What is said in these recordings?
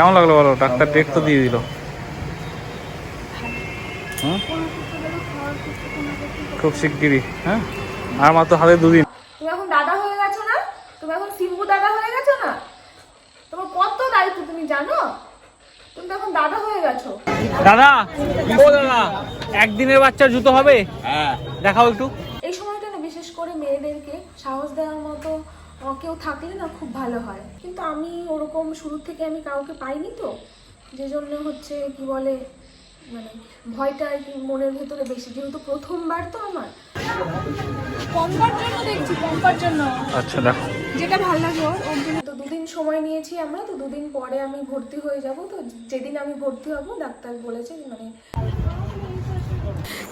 কেমন লাগল বলো? ডাক্তার ডেট তো দিয়ে দিল। খুব শিগগিরই হ্যাঁ? আর মাত্র হাতে দুদিন। তুমি এখন দাদা হয়ে গেছো না? তুমি এখন শিবু দাদা হয়ে গেছো না? তোমার কত দায়িত্ব তুমি জানো? তুমি তো এখন দাদা হয়ে গেছো। দাদা ও দাদা একদিনের বাচ্চার জুতো হবে? হ্যাঁ। দেখাও একটু। এই সময়টা না বিশেষ করে মেয়েদেরকে সাহস দেওয়ার মতো কেউ থাকলে না খুব ভালো হয়। কিন্তু আমি ওরকম শুরু থেকে আমি কাউকে পাইনি তো। যে জন্য হচ্ছে কি বলে মানে ভয়টা আর কি মনের ভেতরে বেশি। যেহেতু প্রথমবার তো আমার। পম্পার জন্য দেখছি পম্পার জন্য আচ্ছা দেখো। যেটা ভালো লাগে ওর। ওর জন্য তো দুদিন সময় নিয়েছি আমরা তো দুদিন পরে আমি ভর্তি হয়ে যাব। তো যেদিন আমি ভর্তি হব ডাক্তার বলেছে মানে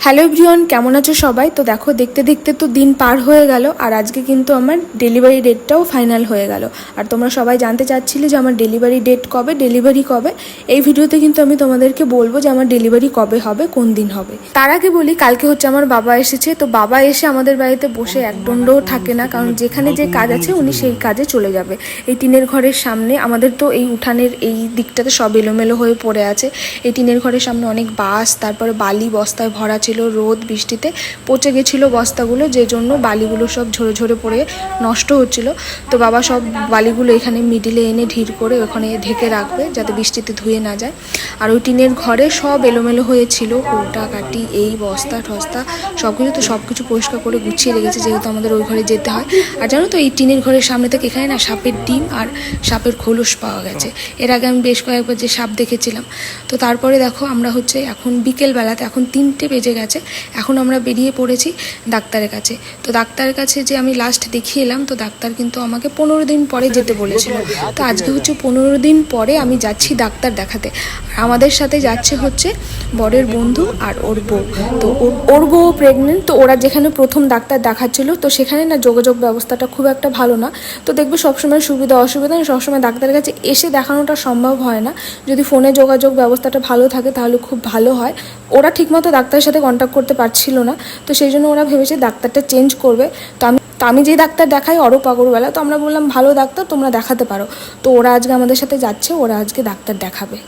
হ্যালো এভরিওয়ান, কেমন আছো সবাই? তো দেখো, দেখতে দেখতে তো দিন পার হয়ে গেল, আর আজকে কিন্তু আমার ডেলিভারি ডেটটাও ফাইনাল হয়ে গেল। আর তোমরা সবাই জানতে চাচ্ছিলে যে আমার ডেলিভারি ডেট কবে ডেলিভারি কবে? এই ভিডিওতে কিন্তু আমি তোমাদেরকে বলব যে আমার ডেলিভারি কবে হবে, কোন দিন হবে। তার আগে বলি, কালকে হচ্ছে আমার বাবা এসেছে, তো বাবা এসে আমাদের বাড়িতে বসে এক দণ্ডও থাকে না, কারণ যেখানে যে কাজ আছে উনি সেই কাজে চলে যাবে। এই টিনের ঘরের সামনে আমাদের তো এই উঠানের এই দিকটাতে সব এলোমেলো হয়ে পড়ে আছে। এই টিনের ঘরের সামনে অনেক বাস তারপরে বালি বস্তায় ভরা ছিল রোদ, বৃষ্টিতে পচে গেছিল বস্তাগুলো যে জন্য বালিগুলো সব ঝরে ঝরে পড়ে নষ্ট হচ্ছিল। তো বাবা সব বালিগুলো এখানে মিডিলে এনে ঢির করে ওখানে ঢেকে রাখবে যাতে বৃষ্টিতে ধুয়ে না যায়। আর ওই টিনের ঘরে সব এলোমেলো হয়েছিল, কৌটা কাটি, এই বস্তা টস্তা সব কিছু তো সব কিছু পরিষ্কার করে গুছিয়ে রেখেছে, যেহেতু আমাদের ওই ঘরে যেতে হয়। আর জানো তো, এই টিনের ঘরের সামনে থেকে এখানে না সাপের ডিম আর সাপের খোলস পাওয়া গেছে। এর আগে আমি বেশ কয়েকবার যে সাপ দেখেছিলাম। তো তারপরে দেখো, আমরা হচ্ছে এখন বিকেল বেলাতে এখন তিনটে বেজে গেছে। এখন আমরা বেরিয়ে পড়েছি ডাক্তারের কাছে। তো ডাক্তারের কাছে যে আমি লাস্ট দেখিয়ে এলাম, তো ডাক্তার কিন্তু আমাকে পনেরো দিন পরে যেতে বলেছিল। তো আজকে হচ্ছে পনেরো দিন পরে আমি যাচ্ছি ডাক্তার দেখাতে। আর আমাদের সাথে যাচ্ছে হচ্ছে বরের বন্ধু আর ওর বউ। তো ওর- বউ প্রেগনেন্ট তো ওরা যেখানে প্রথম ডাক্তার দেখাচ্ছিল, তো সেখানে না যোগাযোগ ব্যবস্থাটা খুব একটা ভালো না। তো দেখবে সবসময় সুবিধা, অসুবিধা সবসময় ডাক্তারের কাছে এসে দেখানোটা সম্ভব হয় না। যদি ফোনে যোগাযোগ ব্যবস্থাটা ভালো থাকে, তাহলে খুব ভালো হয়। ওরা ঠিকমতো ডাক্তারের সাথে কন্ট্যাক্ট করতে পারছিল না, তো সেই জন্য ওরা ভেবেছে ডাক্তারটা চেঞ্জ করবে। তো আমি তো আমি যে ডাক্তার দেখাই, অরূপ আগরওয়ালা, তো আমরা বললাম, ভালো ডাক্তার, তোমরা দেখাতে পারো। তো ওরা আজকে আমাদের সাথে যাচ্ছে, ওরা আজকে ডাক্তার দেখাবে।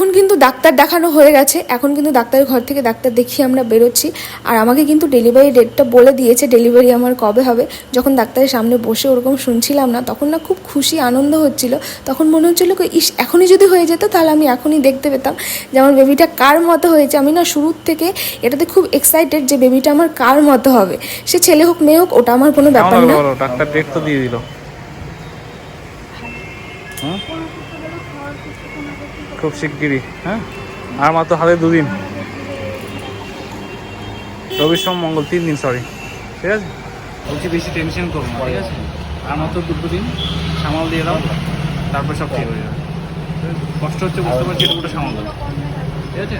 এখন কিন্তু ডাক্তার দেখানো হয়ে গেছে। এখন কিন্তু ডাক্তারের ঘর থেকে ডাক্তার দেখিয়ে আমরা বেরোচ্ছি। আর আমাকে কিন্তু ডেলিভারি ডেটটা বলে দিয়েছে ডেলিভারি আমার কবে হবে। যখন ডাক্তারের সামনে বসে ওরকম শুনছিলাম না তখন না খুব খুশি আনন্দ হচ্ছিল। তখন মনে হচ্ছিল কি, ইস এখনই যদি হয়ে যেত তাহলে আমি এখনই দেখতে পেতাম যে আমার বেবিটা কার মতো হয়েছে। আমি না শুরুর থেকে এটাতে খুব এক্সাইটেড যে বেবিটা আমার কার মতো হবে। সে ছেলে হোক মেয়ে হোক ওটা আমার কোনো ব্যাপার না। ডাক্তার ডেট তো দিয়ে দিল। হুম খুব শিগগিরই হ্যাঁ? আর মাত্র হাতে দুদিন। রবি সোম মঙ্গল, তিন দিন সরি ঠিক আছে? বলছি বেশি টেনশন করো ঠিক আছে? আর মাত্র দুটো দিন, সামাল দিয়ে দাও, তারপর সব ঠিক হয়ে যাবে। কষ্ট হচ্ছে বুঝতে পারছি সামাল দাও। ঠিক আছে?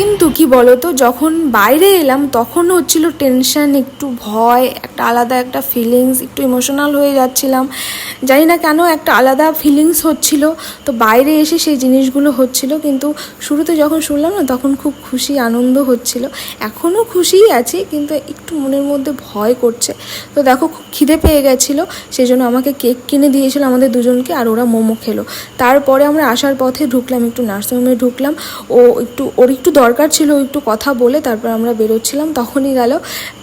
কিন্তু কি বলতো, যখন বাইরে এলাম তখন হচ্ছিল টেনশন একটু ভয়, একটা আলাদা একটা ফিলিংস একটু ইমোশনাল হয়ে যাচ্ছিলাম। জানি না কেন একটা আলাদা ফিলিংস হচ্ছিল। তো বাইরে এসে সেই জিনিসগুলো হচ্ছিল, কিন্তু শুরুতে যখন শুনলাম না, তখন খুব খুশি, আনন্দ হচ্ছিল। এখনও খুশিই আছি, কিন্তু একটু মনের মধ্যে ভয় করছে। তো দেখো, খুব খিদে পেয়ে গেছিল সেই জন্য আমাকে কেক কিনে দিয়েছিল আমাদের দুজনকে, আর ওরা মোমো খেলো। তারপরে আমরা আসার পথে ঢুকলাম, একটু নার্সিংহোমে ঢুকলাম। ও একটু, ওর একটু দরকার ছিল একটু কথা বলে তারপর আমরা বেরোচ্ছিলাম তখনই গেল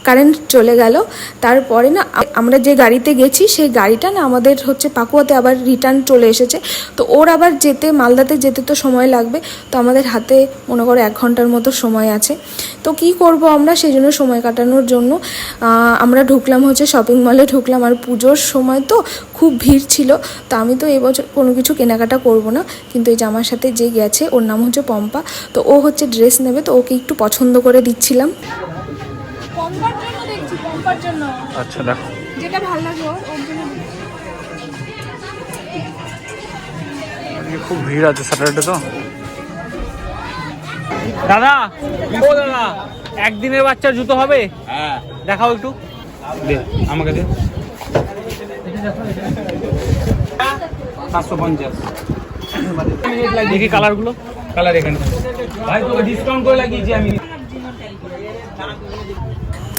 কারেন্ট চলে গেল। তারপরে না, আমরা যে গাড়িতে গেছি, সেই গাড়িটা না আমাদের হচ্ছে পাকুয়াতে আবার রিটার্ন চলে এসেছে। তো ওর আবার যেতে, মালদাতে যেতে তো সময় লাগবে। তো আমাদের হাতে মনে করো এক ঘণ্টার মতো সময় আছে। তো কি করব আমরা? সেই জন্য সময় কাটানোর জন্য আমরা ঢুকলাম হচ্ছে শপিং মলে ঢুকলাম। আর পুজোর সময় তো খুব ভিড় ছিল। তো আমি তো এবছর কোনো কিছু কেনাকাটা করব না। কিন্তু এই জামার সাথে যে গেছে, ওর নাম হচ্ছে পম্পা। তো ও হচ্ছে ড্রেস নেবে, তো ওকে একটু পছন্দ করে দিচ্ছিলাম। পম্পার জন্য দেখছি পম্পার জন্য আচ্ছা দেখো। যেটা ভালো লাগে ওর জন্য আজকে খুব ভিড় আছে স্যাটারডে তো। দাদা ও দাদা একদিনের বাচ্চার জুতো হবে? হ্যাঁ। দেখাও একটু। দে আমাকে দে। সাতশো পঞ্চাশ। দেখি কালারগুলো। কালার এখানে ভাই তোকে ডিসকাউন্ট করে লাগিয়েছি আমি।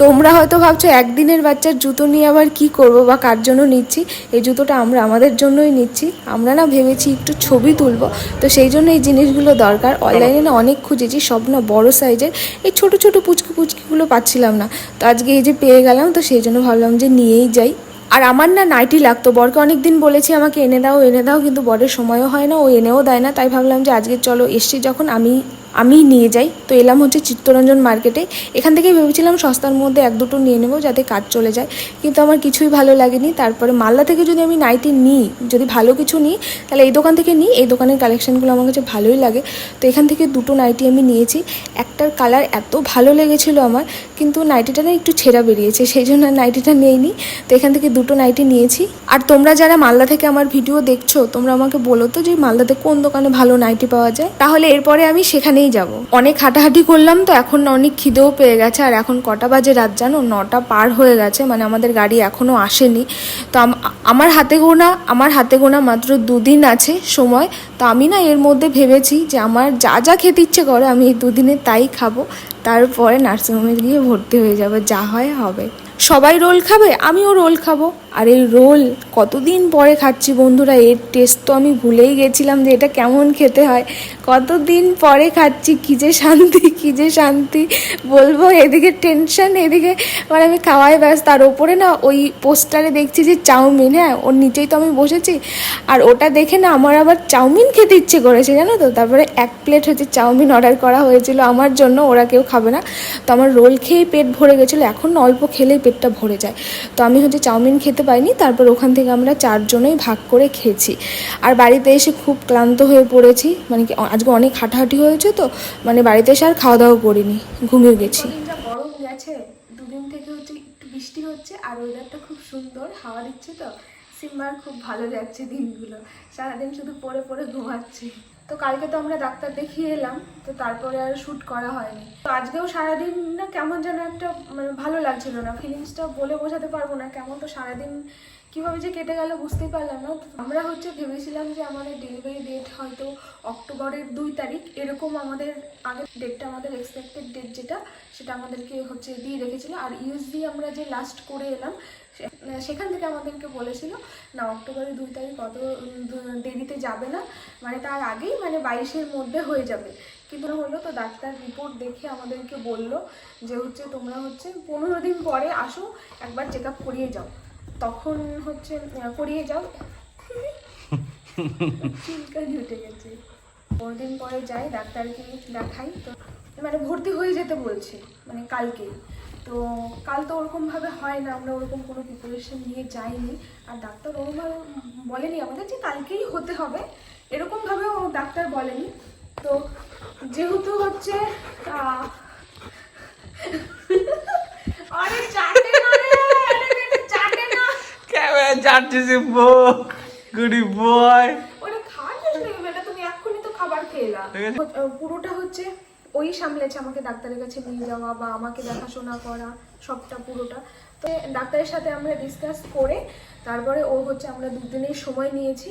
তোমরা হয়তো ভাবছ একদিনের বাচ্চার জুতো নিয়ে আবার কি করব বা কার জন্য নিচ্ছি? এই জুতোটা আমরা আমাদের জন্যই নিচ্ছি। আমরা না ভেবেছি একটু ছবি তুলব। তো সেই জন্য এই জিনিসগুলো দরকার। অনলাইনে না অনেক খুঁজেছি, সব না বড় সাইজের। এই ছোট ছোট পুচকি পুচকিগুলো পাচ্ছিলাম না। তো আজকে এই যে পেয়ে গেলাম, তো সেই জন্য ভাবলাম যে নিয়েই যাই। আর আমার না নাইটি লাগতো, বরকে অনেক দিন বলেছি আমাকে এনে দাও এনে দাও, কিন্তু বরের সময়ও হয় না, ও এনেও দেয় না। তাই ভাবলাম যে আজকে চলো, এসছি যখন আমি আমি নিয়ে যাই। তো এলাম হচ্ছে চিত্তরঞ্জন মার্কেটে। এখান থেকেই ভেবেছিলাম সস্তার মধ্যে এক দুটো নিয়ে নেব যাতে কাজ চলে যায়। কিন্তু আমার কিছুই ভালো লাগেনি। তারপরে মালদা থেকে যদি আমি নাইটি নিই, যদি ভালো কিছু নিই, তাহলে এই দোকান থেকে নিই। এই দোকানের কালেকশনগুলো আমার কাছে ভালোই লাগে। তো এখান থেকে দুটো নাইটি আমি নিয়েছি। একটার কালার এত ভালো লেগেছিল আমার, কিন্তু নাইটিটা না একটু ছেঁড়া বেরিয়েছে, সেই জন্য নাইটিটা নেইনি। তো এখান থেকে দুটো নাইটি নিয়েছি। আর তোমরা যারা মালদা থেকে আমার ভিডিও দেখছ, তোমরা আমাকে বলো তো যে মালদাতে কোন দোকানে ভালো নাইটি পাওয়া যায়। তাহলে এরপরে আমি সেখানেই যাব। অনেক হাঁটাহাঁটি করলাম তো, এখন অনেক খিদেও পেয়ে গেছে। আর এখন কটা বাজে রাত জানো? নটা পার হয়ে গেছে মানে আমাদের গাড়ি এখনও আসেনি। তো আমার হাতে গোনা, আমার হাতে গোনা মাত্র দুদিন আছে সময়। তো আমি না এর মধ্যে ভেবেছি যে আমার যা যা খেতে ইচ্ছে করে আমি এই দুদিনে তাই খাব। তারপরে নার্সিংহোমে গিয়ে ভর্তি হয়ে যাব। যা হয় হবে। সবাই রোল খাবে? আমিও রোল খাব। আর এই রোল, কতদিন পরে খাচ্ছি বন্ধুরা? এর টেস্ট তো আমি ভুলেই গেছিলাম যে এটা কেমন খেতে হয়। কতদিন পরে খাচ্ছি? কী যে শান্তি, কী যে শান্তি। বলব, এদিকে টেনশন এদিকে মানে আমি খাওয়াই ব্যস্ত আর ওপরে না ওই পোস্টারে দেখছি যে চাউমিন হ্যাঁ ওর নিচেই তো আমি বসেছি। আর ওটা দেখে না আমার আবার চাউমিন খেতে ইচ্ছে করেছে, জানো তো? তারপরে এক প্লেট হচ্ছে চাউমিন অর্ডার করা হয়েছিল আমার জন্য, ওরা কেউ খাবে না। তো আমার রোল খেয়েই পেট ভরে গেছিল। এখন অল্প খেলেই পেটটা ভরে যায়। তো আমি হচ্ছে চাউমিন খেতে পাইনি তারপর ওখান থেকে আমরা চারজনেই ভাগ করে খেয়েছি। আর বাড়িতে এসে খুব ক্লান্ত হয়ে পড়েছি মানে কি, আজকে অনেক হাঁটাহাঁটি হয়েছে তো মানে বাড়িতে এসে আর খাওয়া দাওয়া করিনি, ঘুমিয়ে গেছি। গরম গেছে, দুদিন থেকে হচ্ছে একটু বৃষ্টি হচ্ছে আর ওয়েদারটা খুব সুন্দর, হাওয়া দিচ্ছে তো, সিম্বার খুব ভালো যাচ্ছে দিনগুলো, সারাদিন শুধু পরে পরে ঘুমাচ্ছে। তো কালকে তো আমরা ডাক্তার দেখিয়ে এলাম, তো তারপরে আর শ্যুট করা হয়নি। তো আজকেও সারাদিন না কেমন যেন একটা মানে ভালো লাগছিল না। ফিলিংসটা বলে বোঝাতে পারব না, কেমন তো সারাদিন কীভাবে যে কেটে গেল বুঝতেই পারলাম না। আমরা হচ্ছে ভেবেছিলাম যে আমাদের ডেলিভারি ডেট হয়তো অক্টোবরের দুই তারিখ, এরকম আমাদের আগের ডেটটা আমাদের এক্সপেক্টেড ডেট যেটা, সেটা আমাদেরকে হচ্ছে দিয়ে রেখেছিলো। আর ইউএসডি আমরা যে লাস্ট করে এলাম সেখান থেকে আমাদেরকে বলেছিল, না, অক্টোবরের দুই তারিখ অত দেরিতে যাবে না। মানে তার আগেই মানে বাইশের মধ্যে হয়ে যাবে। কিন্তু হলো তো ডাক্তার রিপোর্ট দেখে আমাদেরকে বলল যে হচ্ছে তোমরা হচ্ছে পনেরো দিন পরে আসো, একবার চেক আপ করিয়ে যাও। তখন হচ্ছে করিয়ে যাও। চুলকানি উঠে গেছে। পনেরো দিন পরে যাই, ডাক্তারকে দেখাই। তো মানে ভর্তি হয়ে যেতে বলছে মানে কালকেই তো কাল তো ওরকমভাবে হয় না, আমরা ওরকম কোনো প্রিপারেশন নিয়ে যাইনি। আর ডাক্তার ওরকমভাবে বলেনি আমাদের যে কালকেই হতে হবে। এরকমভাবেও ডাক্তার বলেনি। তো যেহেতু হচ্ছে আহ, আরে চাটে না রে, আরে এটা চাটে না গুডি বয় ওটা খাওয়ার কিছু নেই বেটা তুমি এক্ষুনি তো খাবার খেলা পুরোটা হচ্ছে ওই সামলেছে আমাকে ডাক্তারের কাছে নিয়ে যাওয়া বা আমাকে দেখাশোনা করা সবটা পুরোটা। তো ডাক্তারের সাথে আমরা ডিসকাস করে তারপরে ও হচ্ছে আমরা দুদিনের সময় নিয়েছি।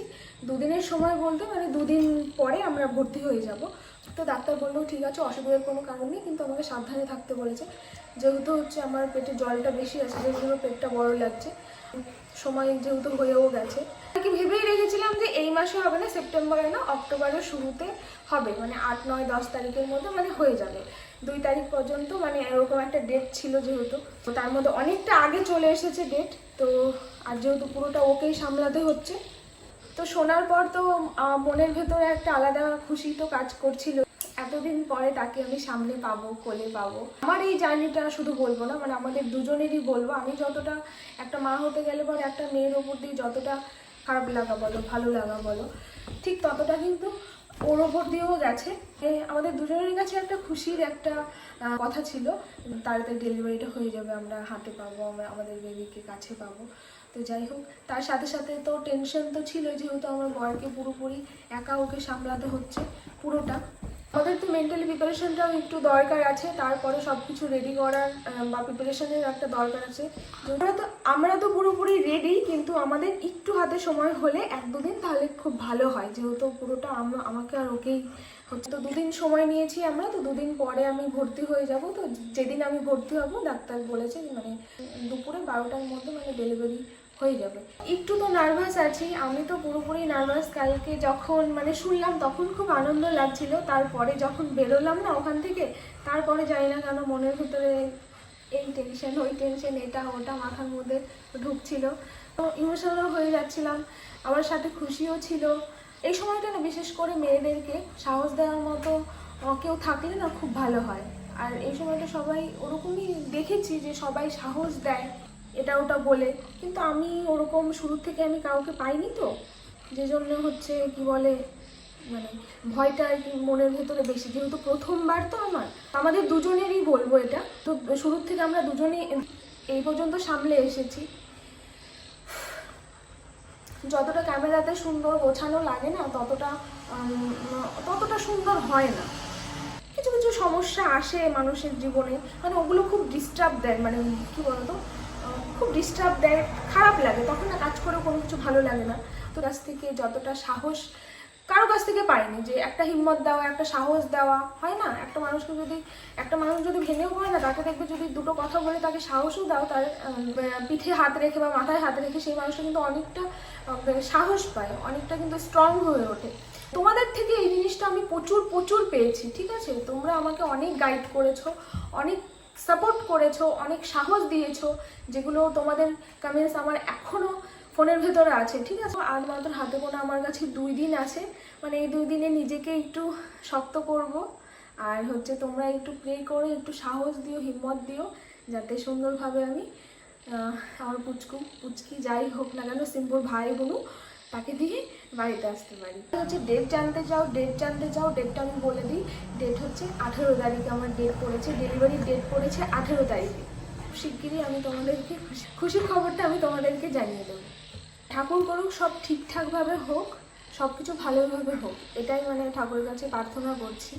দুদিনের সময় বলতে মানে দুদিন পরে আমরা ভর্তি হয়ে যাব। তো ডাক্তার বলল ঠিক আছে অসুবিধার কোনো কারণ নেই কিন্তু আমাকে সাবধানে থাকতে বলেছে। যেহেতু হচ্ছে আমার পেটে জলটা বেশি আছে জন্য পেটটা বড় লাগছে। সময় যেহেতু হয়েও গেছে। কি ভেবেই রেখেছিলাম যে এই মাসে হবে না, সেপ্টেম্বরে না, অক্টোবরের শুরুতে হবে। মানে আট, নয়, দশ তারিখের মধ্যে মানে হয়ে যাবে। দুই তারিখ পর্যন্ত মানে এরকম একটা ডেট ছিল যেহেতু। তার মধ্যে অনেকটা আগে চলে এসেছে ডেট তো আর যেহেতু পুরোটা ওকেই সামলাতে হচ্ছে। তো শোনার পর তো মনের ভেতরে একটা আলাদা খুশি তো কাজ করছিল। এতদিন পরে তাকে আমি সামনে পাবো, কোলে পাবো। আমার এই জার্নিটা শুধু বলব না মানে আমাদের দুজনেরই বলব। আমি যতটা একটা মা হতে গেলে পর একটা মেয়ের ওপর দিয়ে যতটা খারাপ লাগা বলো, ভালো লাগা বলো, ঠিক ততটা কিন্তু ওর ওপর দিয়েও গেছে। আমাদের দুজনের কাছে একটা খুশির একটা কথা ছিল তাড়াতাড়ি ডেলিভারিটা হয়ে যাবে, আমরা হাতে পাবো, আমরা, আমাদের বেবিকে কাছে পাবো। তো যাই হোক, তার সাথে সাথে তো টেনশন তো ছিল যেহেতু আমার বরকে পুরোপুরি একা ওকে সামলাতে হচ্ছে, পুরোটা। আমাদের তো মেন্টালি প্রিপারেশনটাও একটু দরকার আছে, তারপরে সব কিছু রেডি করার বা প্রিপারেশনের একটা দরকার আছে। আমরা তো আমরা তো পুরোপুরি রেডি কিন্তু আমাদের একটু হাতে সময় হলে এক দুদিন তাহলে খুব ভালো হয়। যেহেতু পুরোটা আমরা আমাকে আর ওকেই হচ্ছে, তো দুদিন সময় নিয়েছি আমরা, তো দুদিন পরে আমি ভর্তি হয়ে যাব। তো যেদিন আমি ভর্তি হব, ডাক্তার বলেছে মানে দুপুরে বারোটার মধ্যে মানে ডেলিভারি হয়ে যাবে। একটু তো নার্ভাস আছি, আমি তো পুরোপুরি নার্ভাস কালকে যখন মানে শুনলাম তখন খুব আনন্দ লাগছিল, তারপরে যখন বেরোলাম না ওখান থেকে, তারপরে জানি না কেন মনের ভিতরে এই টেনশন ওই টেনশন এটা, ওটা মাথার মধ্যে ঢুকছিল। তো ইমোশনাল হয়ে যাচ্ছিলাম, আমার সাথে খুশিও ছিল। এই সময়টা না বিশেষ করে মেয়েদেরকে সাহস দেওয়ার মতো কেউ থাকলে না খুব ভালো হয়। আর এই সময়টা সবাই ওরকমই দেখেছি যে সবাই সাহস দেয়। এটা ওটা বলে। কিন্তু আমি ওরকম শুরু থেকে আমি কাউকে পাইনি তো। যে জন্য হচ্ছে কি বলে মানে ভয়টা আর কি মনের ভেতরে বেশি। যেহেতু প্রথমবার তো আমার। আমাদের দুজনেরই বলব এটা। তো শুরুর থেকে আমরা দুজনেই এই পর্যন্ত সামলে এসেছি। যতটা ক্যামেরাতে সুন্দর গোছানো লাগে না, ততটা ততটা সুন্দর হয় না। কিছু কিছু সমস্যা আসে মানুষের জীবনে। মানে ওগুলো খুব ডিস্টার্ব দেয়। মানে কি বলতো? খুব ডিস্টার্ব দেয়, খারাপ লাগে। তখন না কাজ করে কোনো কিছু ভালো লাগে না। তো কাছ থেকে যতটা সাহস, কারও কাছ থেকে পাইনি যে একটা হিম্মত দেওয়া, একটা সাহস দেওয়া, হয় না? একটা মানুষকে যদি, একটা মানুষ যদি ভেঙেও পড়ে না, তাকে দেখবে যদি দুটো কথা বলে তাকে সাহসও দাও, তার পিঠে হাত রেখে বা মাথায় হাত রেখে সেই মানুষটা কিন্তু অনেকটা সাহস পায়, অনেকটা কিন্তু স্ট্রং হয়ে ওঠে। তোমাদের থেকে এই জিনিসটা আমি প্রচুর প্রচুর পেয়েছি, ঠিক আছে? তোমরা আমাকে অনেক গাইড করেছ, অনেক সাপোর্ট করেছ, অনেক সাহস দিয়েছ, যেগুলো তোমাদের কমেন্টস আমার এখনও ফোনের ভেতরে আছে, ঠিক আছে? আর মাত্র হাতে গোনা আমার কাছে দুই দিন আছে মানে এই দুই দিনে নিজেকে একটু শক্ত করব, আর হচ্ছে তোমরা একটু প্রে করো, একটু সাহস দিও, হিম্মত দিও, যাতে সুন্দরভাবে আমি আমার পুচকু, পুচকি যাই হোক না কেন সিম্পুল ভাই বোনু তাকে দিয়ে বাড়িতে আসতে পারি। হচ্ছে ডেট জানতে চাও ডেট জানতে চাও ডেটটা আমি বলে দিই। ডেট হচ্ছে আঠেরো তারিখে আমার ডেট পড়েছে ডেলিভারি ডেট পড়েছে আঠেরো তারিখে। শিগগিরই আমি তোমাদেরকে খুশি- খুশির খবরটা আমি তোমাদেরকে জানিয়ে দেবো। ঠাকুর করুক, সব ঠিকঠাকভাবে হোক সব কিছু ভালোভাবে হোক, এটাই মানে ঠাকুরের কাছে প্রার্থনা করছি।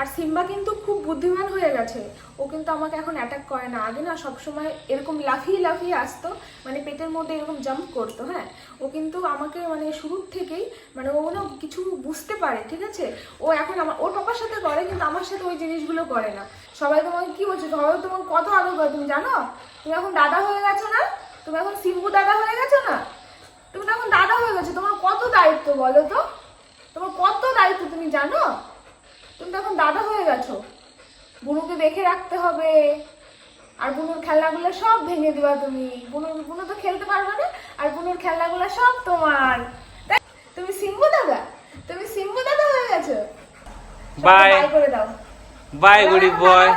আর সিম্বা কিন্তু খুব বুদ্ধিমান হয়ে গেছে। ও কিন্তু আমাকে এখন অ্যাটাক করে না। আগে না সবসময় এরকম লাফিয়ে লাফিয়ে আসতো মানে পেটের মধ্যে এরকম জাম্প করতো হ্যাঁ? ও কিন্তু আমাকে মানে শুরুর থেকেই মানে ও না কিছু বুঝতে পারে, ঠিক আছে? ও এখন আমার ওর পাপার সাথে করে, কিন্তু আমার সাথে ওই জিনিসগুলো করে না। সবাই তোমাকে কি বলছে? সবাই তোমাকে কত আদর করে, তুমি জানো? তুমি এখন দাদা হয়ে গেছো না? তুমি এখন সিম্বু দাদা হয়ে গেছো না? তুমি তো এখন দাদা হয়ে গেছো, তোমার কত দায়িত্ব বলো তো? তোমার কত দায়িত্ব তুমি জানো? তুমি তো এখন দাদা হয়ে গেছো বুনুকে দেখে রাখতে হবে আর বুনুর খেলনাগুলো সব ভেঙে দেবা তুমি বুনু বুনু তো খেলতে পারবে না আর বুনুর খেলনাগুলো সব তোমার? তুমি সিম্বু দাদা তুমি সিম্বু দাদা হয়ে গেছো. বাই করে দাও বাই গুড বয়।